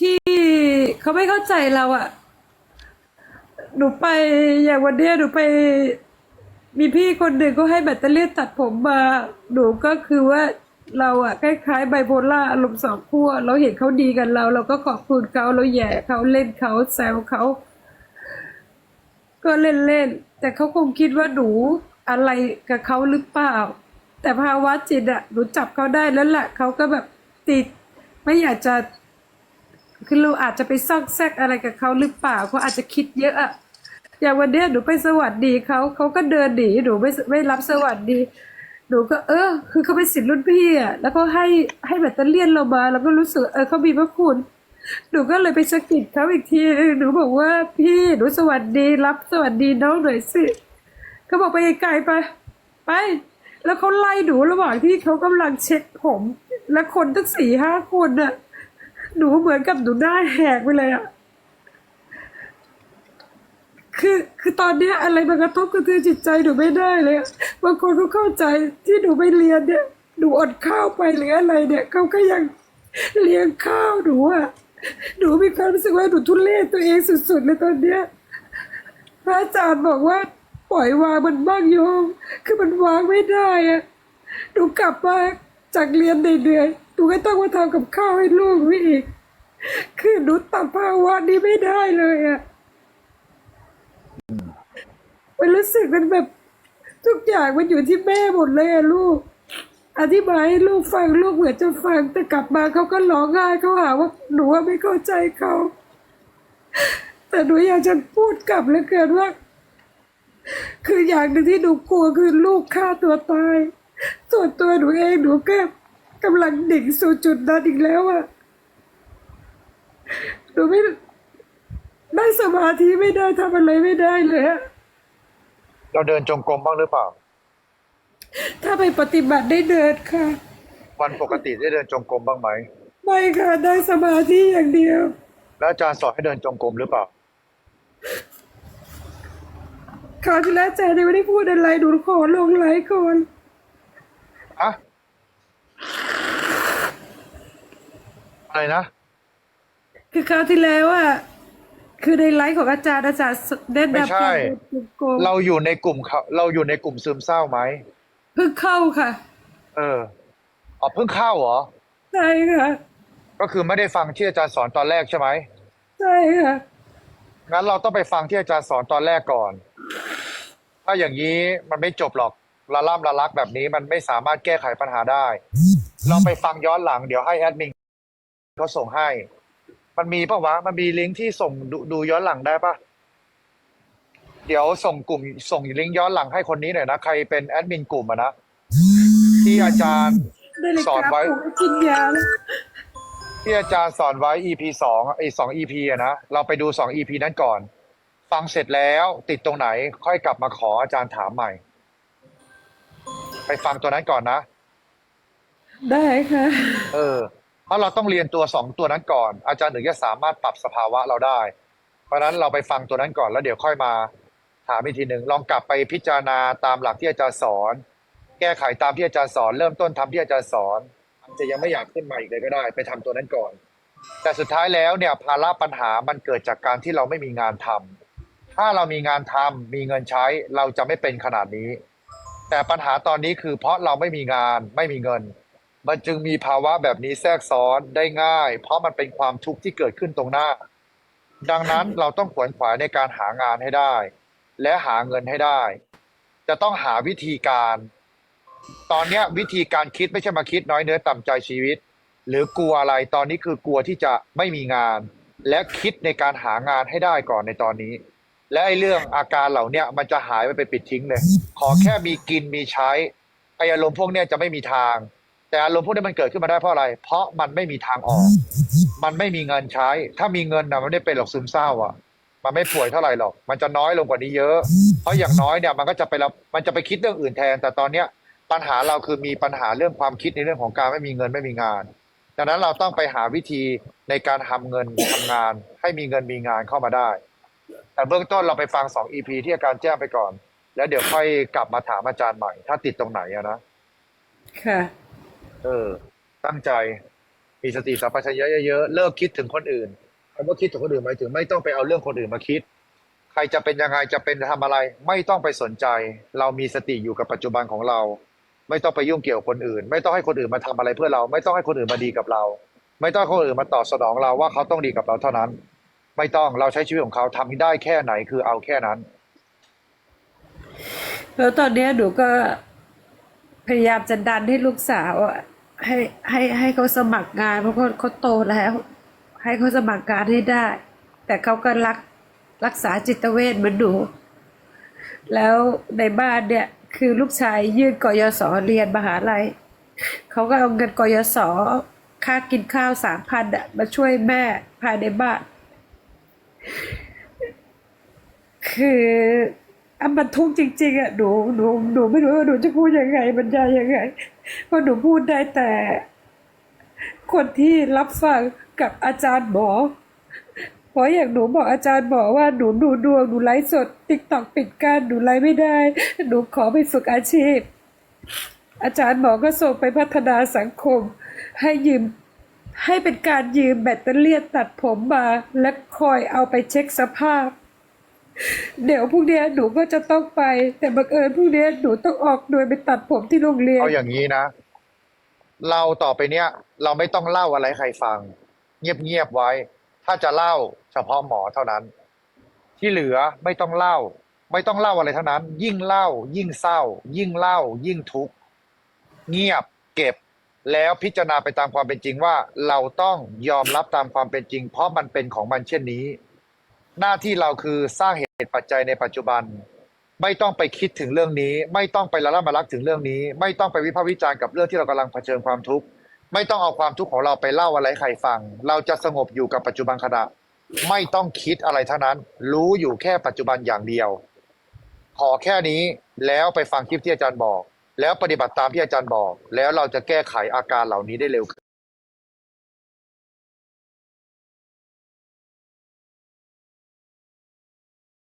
ที่เขาไม่เข้าใจเราอะหนูไปอย่างวันเนี้ยหนูไป มีพี่คนหนึ่งก็ให้แบตเตอรี่ตัดผมมา หนูก็คือว่าเราอะคล้ายๆไบโพล่าอารมณ์สองขั้วเราเห็นเขาดีกันเรา เราก็ขอบคุณเขาเราแย่เขาเล่นเขาแซวเขา ก็เล่นๆแต่เขาคงคิดว่าหนูอะไรกับเขาหรือเปล่า แต่ภาวะจิตอะหนูจับเขาได้แล้วแหละเขาก็แบบติดไม่อยากจะ คือเราอาจจะไปซอกแซกอะไรกับเขาหรือเปล่าเขาอาจจะคิดเยอะอะอย่างวันเนี้ยหนูไปสวัสดีเขาเขาก็เดินหนีหนูไม่ไม่รับสวัสดี หนูก็เออ คือเขาเป็นศิษย์รุ่นพี่อะแล้วก็ให้ให้แบตเตอรี่ยนเรามาแล้วก็รู้สึกเออเขามีพระคุณหนูก็เลยไปสะกิดเขาอีกทีหนูบอกว่าพี่หนูสวัสดีรับสวัสดีน้องหน่อยสิเขาบอกไปไกลไป ไป แล้วเขาไล่หนูระหว่างที่เขากำลังเช็คผม และคนตั้งสี่ห้าคนน่ะ หนูเหมือนกับหนูหน้าแหกไปเลยอะคือคือตอนเนี้ยอะไรมากระทบกระเทือนจิตใจหนูไม่ได้เลยบางคนเขาเข้าใจที่หนูไปเรียนเนี่ยหนูอดข้าวไปหรืออะไรเนี่ยเขาก็ยังเลี้ยงข้าวหนูอะหนูมีความรู้สึกว่าหนูทุเรศตัวเองสุดๆเลยตอนเนี้ยพระอาจารย์บอกว่าปล่อยวางมันบ้างโยม คือมันวางไม่ได้อะหนูกลับมาจากเรียนเหนื่อยๆ นูก็ต้องมาทำกับข้าวให้ลูกอีก คือหนูตัดภาวะนี้ไม่ได้เลยอะมันรู้สึกมันแบบ ทุกอย่างมันอยู่ที่แม่หมดเลยอะลูก อธิบายให้ลูกฟังลูกเหมือนจะฟังแต่กลับมาเขาก็ร้องไห้เขาหาว่าหนูว่าไม่เข้าใจเขา แต่หนูอยากจะพูดกลับเหลือเกินว่า คืออย่างหนึ่งที่หนูกลัวคือลูกฆ่าตัวตาย ส่วนตัวหนูเองหนูก็ กำลังดิ่งสู่จุดนั้นอีกแล้วอะหนูไม่ได้สมาธิไม่ได้ทำอะไรไม่ได้เลยอะเราเดินจงกรมบ้างหรือเปล่า ถ้าไปปฏิบัติได้เดินค่ะ วันปกติได้เดินจงกรมบ้างไหม ไม่ค่ะได้สมาธิอย่างเดียว แล้วอาจารย์สอนให้เดินจงกรมหรือเปล่าคราวที่แล้วอาจารย์ยังไม่ได้พูดอะไรหนูขอลงไลฟ์ก่อนอะ อะไรนะ คือคราวที่แล้วอะคือในไลฟ์ของอาจารย์อาจารย์แนะไม่นำใช่การเดินจงกรมเราอยู่ในกลุ่มเขาเราอยู่ในกลุ่มซึมเศร้าไหม เพิ่งเข้าค่ะเอออ๋อเพิ่งเข้าเหรอ ใช่ค่ะก็คือไม่ได้ฟังที่อาจารย์สอนตอนแรกใช่ไหม ใช่ค่ะงั้นเราต้องไปฟังที่อาจารย์สอนตอนแรกก่อน ถ้าอย่างนี้มันไม่จบหรอกละล่ำละลักแบบนี้มันไม่สามารถแก้ไขปัญหาได้ลองไปฟังย้อนหลังเดี๋ยวให้แอดมิน เขาส่งให้ มันมีปะวะ มันมีลิงก์ที่ส่งดูดูย้อนหลังได้ปะเดี๋ยวส่งกลุ่ม ส่งลิงก์ย้อนหลังให้คนนี้หน่อยนะ ใครเป็นแอดมินกลุ่มอะนะ ที่อาจารย์ ได้เลยสอนครับไว้ ผมกินยาแล้วที่อาจารย์สอนไว้ EP สองไอ้สอง EP อะนะ เราไปดูสอง EP นั้นก่อน ฟังเสร็จแล้วติดตรงไหน ค่อยกลับมาขออาจารย์ถามใหม่ ไปฟังตัวนั้นก่อนนะ ได้ค่ะ เออ เพราะเราต้องเรียนตัวสองตัวนั้นก่อน อาจารย์ถึงจะสามารถปรับสภาวะเราได้ เพราะฉะนั้นเราไปฟังตัวนั้นก่อนแล้วเดี๋ยวค่อยมาถามอีกทีหนึ่งลองกลับไปพิจารณาตามหลักที่อาจารย์สอน แก้ไขตามที่อาจารย์สอน เริ่มต้นทำที่อาจารย์สอนอาจจะยังไม่อยากขึ้นมาอีกเลยก็ได้ ไปทำตัวนั้นก่อน แต่สุดท้ายแล้วเนี่ยภาระปัญหามันเกิดจากการที่เราไม่มีงานทำถ้าเรามีงานทำมีเงินใช้เราจะไม่เป็นขนาดนี้ แต่ปัญหาตอนนี้คือเพราะเราไม่มีงานไม่มีเงิน มันจึงมีภาวะแบบนี้แทรกซ้อนได้ง่าย เพราะมันเป็นความทุกข์ที่เกิดขึ้นตรงหน้า ดังนั้นเราต้องขวนขวายในการหางานให้ได้ และหาเงินให้ได้ จะต้องหาวิธีการ ตอนนี้วิธีการคิดไม่ใช่มาคิดน้อยเนื้อต่ำใจชีวิต หรือกลัวอะไรตอนนี้คือกลัวที่จะไม่มีงาน และคิดในการหางานให้ได้ก่อนในตอนนี้ และไอ้เรื่องอาการเหล่านี้มันจะหายไปเป็นปิดทิ้งเลย ขอแค่มีกินมีใช้ไออารมณ์พวกนี้จะไม่มีทาง แต่อารมณ์พวกนี้มันเกิดขึ้นมาได้เพราะอะไร เพราะมันไม่มีทางออก มันไม่มีเงินใช้ ถ้ามีเงินนะมันไม่ได้เป็นหรอกซึมเศร้าอะ มันไม่ป่วยเท่าไหร่หรอก มันจะน้อยลงกว่านี้เยอะ เพราะอย่างน้อยเนี่ยมันก็จะไปรับมันจะไปคิดเรื่องอื่นแทน แต่ตอนเนี้ยปัญหาเราคือมีปัญหาเรื่องความคิดในเรื่องของการไม่มีเงินไม่มีงาน ดังนั้นเราต้องไปหาวิธีในการทำเงินทำงาน ให้มีเงินมีงานเข้ามาได้ แต่เบื้องต้นเราไปฟังสองอีพีที่อาจารย์แจ้งไปก่อน แล้วเดี๋ยวค่อยกลับมาถามอาจารย์ใหม่ ถ้าติดตรงไหนอะนะ ค่ะ เออ ตั้งใจ มีสติสัมปชัญญะเยอะๆเลิกคิดถึงคนอื่นคำว่าคิดถึงคนอื่นหมายถึงไม่ต้องไปเอาเรื่องคนอื่นมาคิด ใครจะเป็นยังไงจะเป็นทำอะไร ไม่ต้องไปสนใจ เรามีสติอยู่กับปัจจุบันของเรา ไม่ต้องไปยุ่งเกี่ยวคนอื่น ไม่ต้องให้คนอื่นมาทำอะไรเพื่อเรา ไม่ต้องให้คนอื่นมาดีกับเรา ไม่ต้องให้คนอื่นมาตอบสนองเราว่าเขาต้องดีกับเราเท่านั้น ไม่ต้องเราใช้ชีวิตของเขาทำได้แค่ไหนคือเอาแค่นั้น แล้วตอนนี้หนูก็ พยายามจะดันให้ลูกสาวให้ให้ให้เขาสมัครงานเพราะเขาเขาโตแล้ว ให้เขาสมัครงานให้ได้ แต่เขาก็รักรักษาจิตเวชเหมือนหนูแล้วในบ้านเนี่ยคือลูกชายยื่นกยศเรียนมหาลัยเขาก็เอาเงินกยศค่ากินข้าวสามพันอะมาช่วยแม่ภายในบ้าน คือ อะมันทุกข์จริงๆอะหนูหนูหนูไม่รู้ว่าหนูจะพูดยังไงบรรยายยังไงเพราะหนูพูดได้แต่ คนที่รับฟังกับอาจารย์หมอเพราะอย่างหนูบอกอาจารย์หมอว่าหนูดูดวงหนูไลฟ์สดติ๊กตอกปิดการหนูไลฟ์ไม่ได้ หนูขอไปฝึกอาชีพ อาจารย์หมอก็ส่งไปพัฒนาสังคม ให้ยืมให้เป็นการยืมแบตเตอรี่ตัดผมมา และคอยเอาไปเช็คสภาพ เดี๋ยวพรุ่งนี้หนูก็จะต้องไป แต่บังเอิญพรุ่งนี้หนูต้องออกโดยไปตัดผมที่โรงเรียนเอาอย่างนี้นะ เราต่อไปเนี้ย เราไม่ต้องเล่าอะไรให้ใครฟัง เงียบๆไว้ ถ้าจะเล่าเฉพาะหมอเท่านั้น ที่เหลือไม่ต้องเล่า ไม่ต้องเล่าอะไรทั้งนั้น ยิ่งเล่า ยิ่งเศร้า ยิ่งเล่า ยิ่งทุกข์เงียบเก็บแล้วพิจารณาไปตามความเป็นจริงว่า เราต้องยอมรับตามความเป็นจริง เพราะมันเป็นของมันเช่นนี้ หน้าที่เราคือสร้างเหตุปัจจัยในปัจจุบัน ไม่ต้องไปคิดถึงเรื่องนี้ ไม่ต้องไปละล่ำมารักถึงเรื่องนี้ ไม่ต้องไปวิพากษ์วิจารณ์กับเรื่องที่เรากำลังเผชิญความทุกข์ไม่ต้องเอาความทุกข์ของเราไปเล่าอะไรให้ใครฟัง เราจะสงบอยู่กับปัจจุบันขณะ ไม่ต้องคิดอะไรทั้งนั้น รู้อยู่แค่ปัจจุบันอย่างเดียว ขอแค่นี้แล้วไปฟังคลิปที่อาจารย์บอก แล้วปฏิบัติตามที่อาจารย์บอก แล้วเราจะแก้ไขอาการเหล่านี้ได้เร็วขึ้น